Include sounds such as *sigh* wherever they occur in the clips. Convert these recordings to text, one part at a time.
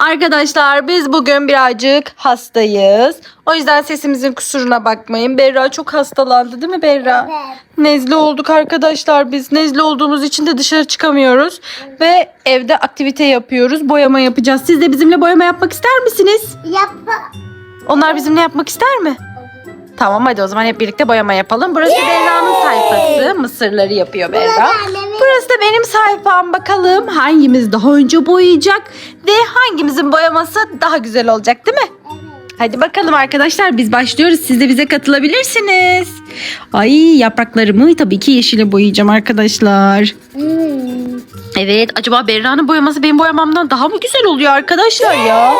Arkadaşlar biz bugün birazcık hastayız. O yüzden sesimizin kusuruna bakmayın. Berra çok hastalandı değil mi Berra? Evet. Nezle olduk arkadaşlar biz. Nezle olduğumuz için de dışarı çıkamıyoruz. Ve evde aktivite yapıyoruz. Boyama yapacağız. Siz de bizimle boyama yapmak ister misiniz? Yap. Onlar bizimle yapmak ister mi? Tamam hadi o zaman hep birlikte boyama yapalım. Burası Berra'nın sayfası. Mısırları yapıyor Berra. Burası da benim sayfam. Bakalım hangimiz daha önce boyayacak ve hangimizin boyaması daha güzel olacak değil mi? Hadi bakalım arkadaşlar biz başlıyoruz. Siz de bize katılabilirsiniz. Ay yapraklarımı tabii ki yeşile boyayacağım arkadaşlar. Hmm. Evet acaba Berra'nın boyaması benim boyamamdan daha mı güzel oluyor arkadaşlar ya?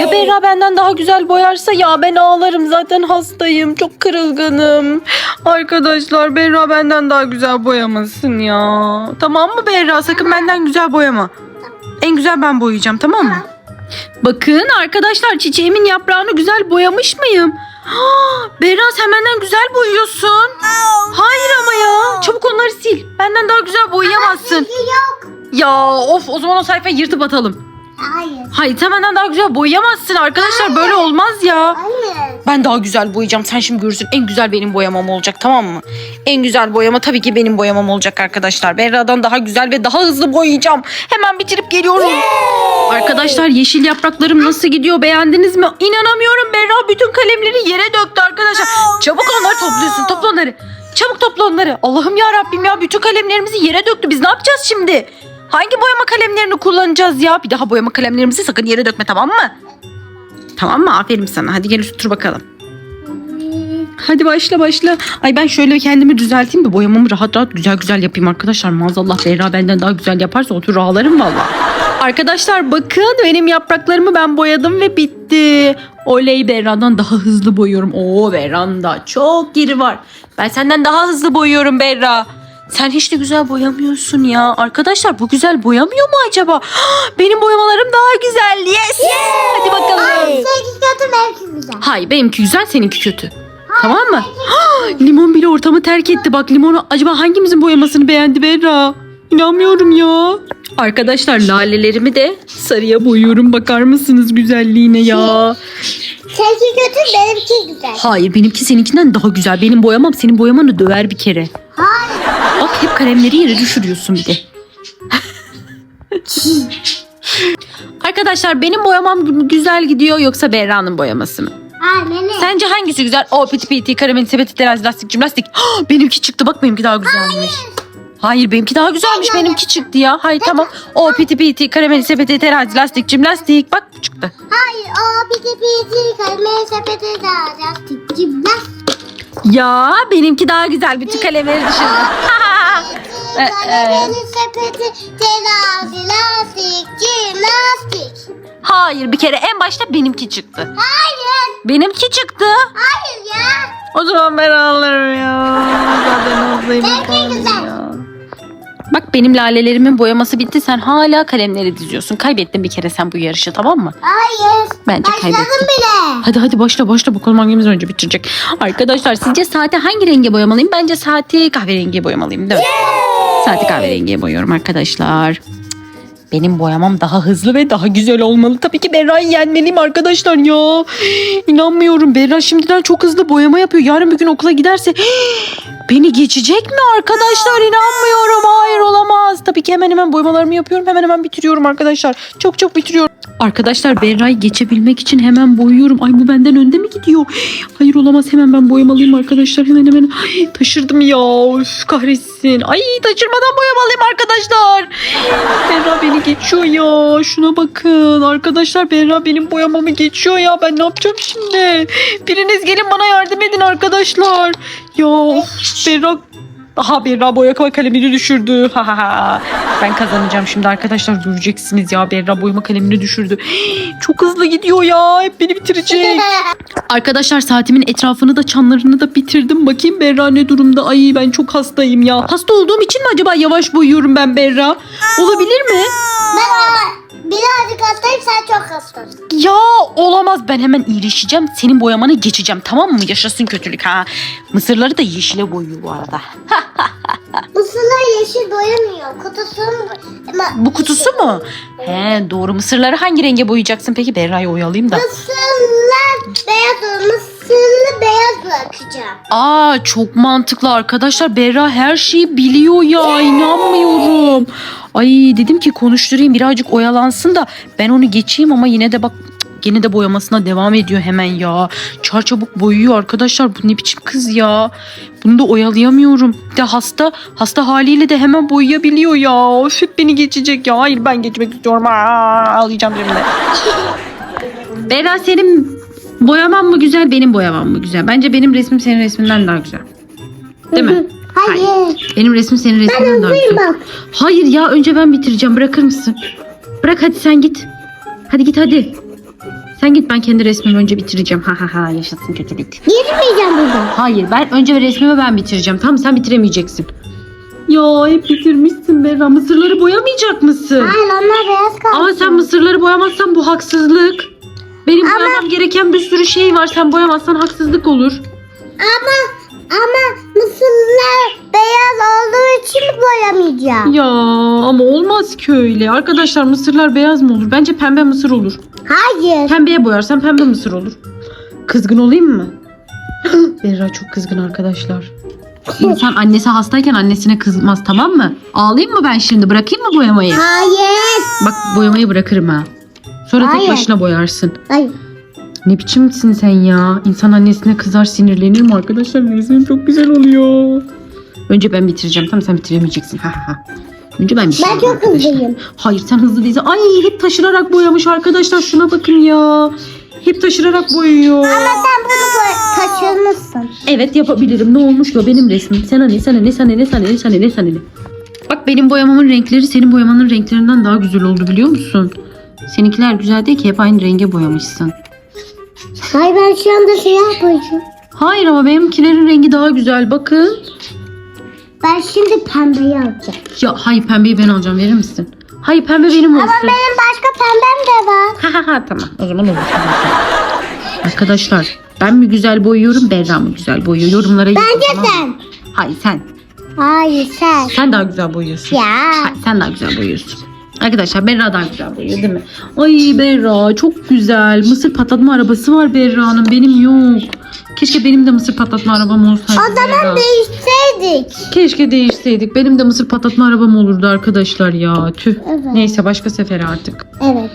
Ya Berra benden daha güzel boyarsa ya ben ağlarım zaten hastayım çok kırılganım. Arkadaşlar Berra benden daha güzel boyamasın ya. Tamam mı Berra sakın benden güzel boyama. En güzel ben boyayacağım tamam mı? Bakın arkadaşlar çiçeğimin yaprağını güzel boyamış mıyım? Ha, Berra sen benden güzel boyuyorsun. Hayır ama ya. Çabuk onları sil. Benden daha güzel boyayamazsın. Yok. Ya of o zaman o sayfayı yırtıp atalım. Hayır. Hayır benden daha güzel boyayamazsın arkadaşlar böyle olmaz ya. Hayır. Ben daha güzel boyayacağım sen şimdi görürsün en güzel benim boyamam olacak tamam mı? En güzel boyama tabii ki benim boyamam olacak arkadaşlar. Berra'dan daha güzel ve daha hızlı boyayacağım. Hemen bitirip geliyorum. Arkadaşlar yeşil yapraklarım nasıl gidiyor beğendiniz mi? İnanamıyorum Berra bütün kalemleri yere döktü arkadaşlar. Çabuk onları topluyorsun topla onları. Çabuk topla onları. Allah'ım ya Rabbim ya bütün kalemlerimizi yere döktü. Biz ne yapacağız şimdi? Hangi boyama kalemlerini kullanacağız ya? Bir daha boyama kalemlerimizi sakın yere dökme tamam mı? Tamam mı? Aferin sana. Hadi gel otur bakalım. Hadi başla başla. Ay ben şöyle kendimi düzelteyim de boyamamı rahat rahat güzel güzel yapayım arkadaşlar. Maazallah Berra benden daha güzel yaparsa otur ağlarım valla. Arkadaşlar bakın benim yapraklarımı ben boyadım ve bitti. Oley Berra'dan daha hızlı boyuyorum. Oo Berra'nda çok geri var. Ben senden daha hızlı boyuyorum Berra. Sen hiç de güzel boyamıyorsun ya. Arkadaşlar bu güzel boyamıyor mu acaba? *gasps* Benim boyamalarım daha güzel. Yes. Hadi bakalım. Seninki kötü belki güzel. Hayır benimki güzel seninki kötü. Tamam mı? *gasps* limon bile ortamı terk etti. Bak limonu acaba hangimizin boyamasını beğendi Berra? İnanmıyorum ya. Arkadaşlar lalelerimi de sarıya boyuyorum. Bakar mısınız güzelliğine ya? Seninki kötü benimki güzel. Hayır benimki seninkinden daha güzel. Benim boyamam senin boyamanı döver bir kere. Hayır. Hep kalemleri yere düşürüyorsun bir de. Arkadaşlar benim boyamam güzel gidiyor yoksa Berra'nın boyaması mı? Anne. Sence hangisi güzel? O piti piti, karamel sepeti, terazi, lastik, cimnastik. Ah, benimki çıktı bak benimki daha güzelmiş. Hayır benimki daha güzelmiş Hayır. benimki çıktı ya. Hayır tamam. O piti piti, karamel sepeti, terazi, lastik, cimnastik. Bak bu çıktı. Hayır o piti piti kalemi sepeti de lastik cimnastik. Ya benimki daha güzel. Bütün kalemleri düşürdüm. E, Kalemi sepeti terazi lastik cimnastik. Hayır bir kere en başta benimki çıktı. Hayır. Benimki çıktı. Hayır ya. O zaman ben ağlarım ya. Zaten hızlıyım. Benimki güzel. Benim lalelerimin boyaması bitti. Sen hala kalemleri diziyorsun. Kaybettin bir kere sen bu yarışı tamam mı? Hayır. Bence Başladım kaybettin. bile. Hadi hadi başla başla bakalım hangimiz önce bitirecek. Arkadaşlar sizce saati hangi renge boyamalıyım? Bence saati kahverengiye boyamalıyım değil mi? Saati kahverengiye boyuyorum arkadaşlar. Benim boyamam daha hızlı ve daha güzel olmalı. Tabii ki Berra'yı yenmeliyim arkadaşlar ya. İnanmıyorum. Berra şimdiden çok hızlı boyama yapıyor. Yarın bir gün okula giderse *gasps* *gasps* beni geçecek mi arkadaşlar? İnanmıyorum. Hayır olamaz. Tabii ki hemen hemen boyamalarımı yapıyorum. Hemen hemen bitiriyorum arkadaşlar. Çok çok bitiriyorum. Arkadaşlar Berra'yı geçebilmek için hemen boyuyorum. Ay bu benden önde mi gidiyor? Hayır olamaz hemen ben boyamalıyım arkadaşlar. Hemen hemen Ay, taşırdım ya. Üf, kahretsin. Ay taşırmadan boyamalıyım arkadaşlar. Berra beni geçiyor ya. Şuna bakın. Arkadaşlar Berra benim boyamamı geçiyor ya. Ben ne yapacağım şimdi? Biriniz gelin bana yardım edin arkadaşlar. Ya of, Berra Aha Berra boyama kalemini düşürdü. Ben kazanacağım şimdi arkadaşlar göreceksiniz ya Berra boyama kalemini düşürdü. *gasps* Çok hızlı gidiyor ya. Hep beni bitirecek. *laughs* Arkadaşlar saatimin etrafını da çanlarını da bitirdim. Bakayım Berra ne durumda? Ay ben çok hastayım ya. Hasta olduğum için mi acaba yavaş boyuyorum ben Berra? Olabilir mi? Ben birazcık hastayım sen çok hastasın. Ya olamaz ben hemen iyileşeceğim. Senin boyamanı geçeceğim tamam mı? Yaşasın kötülük ha. Mısırları da yeşile boyuyor bu arada. *laughs* Mısırlar yeşil boyamıyor. Kutusunu ama Bu kutusu mu? He doğru. Mısırları hangi renge boyayacaksın peki? Berra'yı oyalayayım da. Mısırlar beyaz olur. Mısırlı beyaz bırakacağım. Aa çok mantıklı arkadaşlar. Berra her şeyi biliyor ya. inanmıyorum. Ay dedim ki konuşturayım birazcık oyalansın da ben onu geçeyim ama yine de bak yine de boyamasına devam ediyor hemen ya. Çar çabuk boyuyor arkadaşlar. Bu ne biçim kız ya. Bunu da oyalayamıyorum. Bir de hasta hasta haliyle de hemen boyayabiliyor ya. Hep beni geçecek ya. Hayır ben geçmek istiyorum. Aa, ağlayacağım şimdi. *laughs* Berra senin boyaman mı güzel benim boyamam mı güzel? Bence benim resmim senin resminden daha güzel. Değil mi? Hayır. Benim resmim senin resminden daha güzel. bak. Hayır ya önce ben bitireceğim. Bırakır mısın? Bırak hadi sen git. Hadi git hadi. Sen git ben kendi resmimi önce bitireceğim. Ha ha ha yaşasın kötülük. Girmeyeceğim buradan. Hayır ben önce resmimi ben bitireceğim. Tamam sen bitiremeyeceksin. Ya hep bitirmişsin Berra. Mısırları boyamayacak mısın? Hayır onlar beyaz kaldı. Ama sen mısırları boyamazsan bu haksızlık. Benim Ama- boyamam gereken bir sürü şey var. Sen boyamazsan haksızlık olur. Ama ama mısırlar beyaz olduğu için boyamayacağım? Ya ama olmaz ki öyle. Arkadaşlar mısırlar beyaz mı olur? Bence pembe mısır olur. Hayır. Pembeye boyarsan pembe mısır olur. Kızgın olayım mı? *gasps* Berra çok kızgın arkadaşlar. İnsan annesi hastayken annesine kızmaz tamam mı? Ağlayayım mı ben şimdi? Bırakayım mı boyamayı? Hayır. Bak boyamayı bırakırım ha. Sonra tek Hayır. başına boyarsın. Hayır. Ne biçimsin sen ya? İnsan annesine kızar sinirlenir mi arkadaşlar? Resmim çok güzel oluyor. Önce ben bitireceğim. Tamam sen bitiremeyeceksin. Ha ha. Önce ben bitireceğim Ben çok arkadaşlar. hızlıyım. Hayır sen hızlı değilsin. Ay hep taşırarak boyamış arkadaşlar. Şuna bakın ya. Hep taşırarak boyuyor. Ama sen bunu boy- taşırmışsın. Evet yapabilirim. Ne olmuş ya benim resmim. Sana ne sana ne sana ne sana ne sana ne sana ne. Bak benim boyamamın renkleri senin boyamanın renklerinden daha güzel oldu biliyor musun? Seninkiler güzel değil ki hep aynı renge boyamışsın. Hayır ben şu anda siyah boyayacağım. Hayır ama benimkilerin rengi daha güzel bakın. Ben şimdi pembeyi alacağım. Ya hayır pembeyi ben alacağım verir misin? Hayır pembe benim olsun. Ama benim başka pembem de var. Ha ha ha tamam o zaman olur. Arkadaşlar ben mi güzel boyuyorum Berra mı güzel boyuyor? Yorumlara yazın, Bence tamam mı? sen. Hayır sen. Hayır sen. Sen daha güzel boyuyorsun. Ya. Hayır, sen daha güzel boyuyorsun. Arkadaşlar Berra daha güzel boyuyor değil mi? Ay Berra çok güzel. Mısır patlatma arabası var Berra'nın. Benim yok. Keşke benim de mısır patlatma arabam olsaydı. O zaman Berra. değişseydik. Keşke değişseydik. Benim de mısır patlatma arabam olurdu arkadaşlar ya. Tüh. Evet. Neyse başka sefere artık. Evet.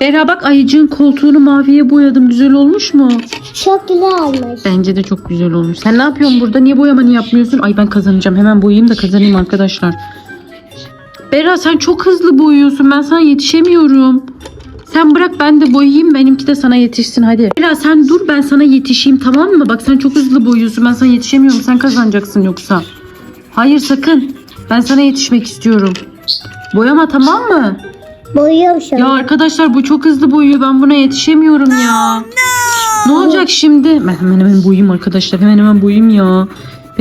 Berra bak ayıcığın koltuğunu maviye boyadım. Güzel olmuş mu? Çok güzel olmuş. Bence de çok güzel olmuş. Sen ne yapıyorsun burada? Niye boyamanı yapmıyorsun? Ay ben kazanacağım. Hemen boyayayım da kazanayım arkadaşlar. Berra sen çok hızlı boyuyorsun. Ben sana yetişemiyorum. Sen bırak ben de boyayayım. Benimki de sana yetişsin hadi. Berra sen dur ben sana yetişeyim tamam mı? Bak sen çok hızlı boyuyorsun. Ben sana yetişemiyorum. Sen kazanacaksın yoksa. Hayır sakın. Ben sana yetişmek istiyorum. Boyama tamam mı? Boyuyorum şu Ya arkadaşlar bu çok hızlı boyuyor. Ben buna yetişemiyorum ya. Ne olacak şimdi? Ben hemen hemen boyayım arkadaşlar. Hemen hemen boyayım ya.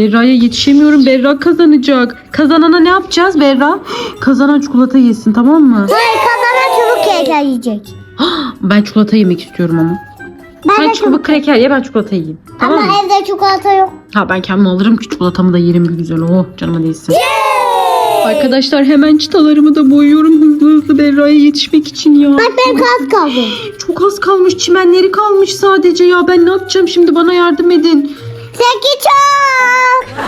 Berra'ya yetişemiyorum. Berra kazanacak. Kazanana ne yapacağız Berra? *gasps* Kazanan çikolata yesin tamam mı? Hayır kazanan çubuk kreker yiyecek. *gasps* Ben çikolata yemek istiyorum ama. Ben Sen çubuk kreker ye ben çikolata yiyeyim. Tamam Ama mı? evde çikolata yok. Ha ben kendim alırım ki çikolatamı da yerim bir güzel. Oh canıma değsin. Arkadaşlar hemen çıtalarımı da boyuyorum hızlı hızlı Berra'ya yetişmek için ya. Bak benim kas kaldı. *gasps* Çok az kalmış çimenleri kalmış sadece ya. Ben ne yapacağım şimdi bana yardım edin. Seki çok.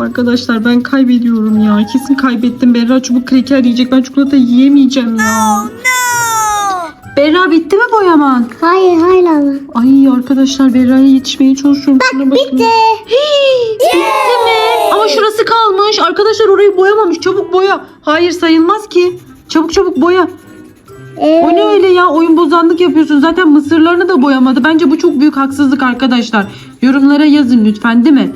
Arkadaşlar ben kaybediyorum ya. Kesin kaybettim. Berra çubuk kreker yiyecek. Ben çikolata yiyemeyeceğim ya. Berra bitti mi boyaman? Hayır hayır ama. Ay arkadaşlar Berra'ya yetişmeye çalışıyorum. Şuna bakın. Bitti. Bitti mi? Ama şurası kalmış. Arkadaşlar orayı boyamamış. Çabuk boya. Hayır sayılmaz ki. Çabuk çabuk boya. Ee, O ne öyle ya? Oyun bozanlık yapıyorsun. Zaten mısırlarını da boyamadı. Bence bu çok büyük haksızlık arkadaşlar. Yorumlara yazın lütfen değil mi?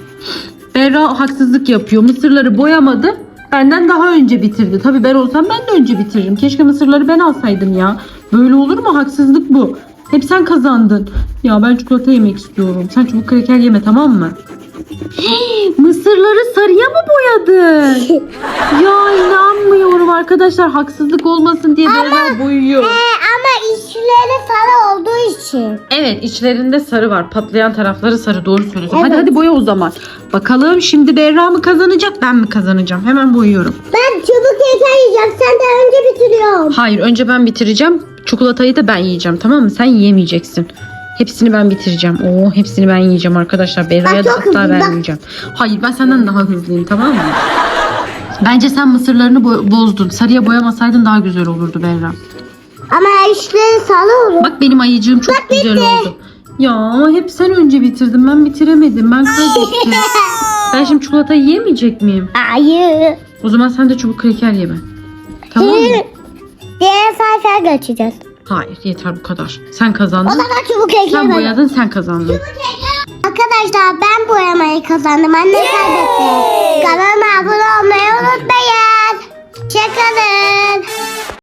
Berra haksızlık yapıyor. Mısırları boyamadı. Benden daha önce bitirdi. Tabii ben olsam ben de önce bitiririm. Keşke mısırları ben alsaydım ya. Böyle olur mu? Haksızlık bu. Hep sen kazandın. Ya ben çikolata yemek istiyorum. Sen çubuk kreker yeme tamam mı? *gasps* Mısırları sarıya mı boyadın? *laughs* ya inanmıyorum arkadaşlar. Haksızlık olmasın diye Berra boyuyor. Ee, ama içleri sarı olduğu için. Evet içlerinde sarı var. Patlayan tarafları sarı. Doğru söylüyorsun. Evet. Hadi hadi boya o zaman. Bakalım şimdi Berra mı kazanacak ben mi kazanacağım? Hemen boyuyorum. Ben çubuk yeter yiyeceğim. Sen de önce bitiriyorum. Hayır önce ben bitireceğim. Çikolatayı da ben yiyeceğim tamam mı? Sen yiyemeyeceksin. Hepsini ben bitireceğim. Oo hepsini ben yiyeceğim arkadaşlar. Berra'ya Bak, da çok hatta hızlı, bak. vermeyeceğim. Hayır ben senden daha hızlıyım tamam mı? Bence sen mısırlarını bo- bozdun. Sarıya boyamasaydın daha güzel olurdu Berra. Ama içleri sarı olur. Bak benim ayıcığım çok güzel bitti. oldu. Ya hep sen önce bitirdin. Ben bitiremedim. Ben kaybettim. *laughs* ben şimdi çikolatayı yiyemeyecek miyim? Hayır. O zaman sen de çubuk kreker yeme. Tamam mı? Diğer sayfaya geçeceğiz. Hayır yeter bu kadar. Sen O kazandın. zaman çubuk Sen boyadın sen kazandın. Arkadaşlar ben boyamayı kazandım. Anne kaybetti. Kanalıma abone olmayı unutmayın. Hoşçakalın.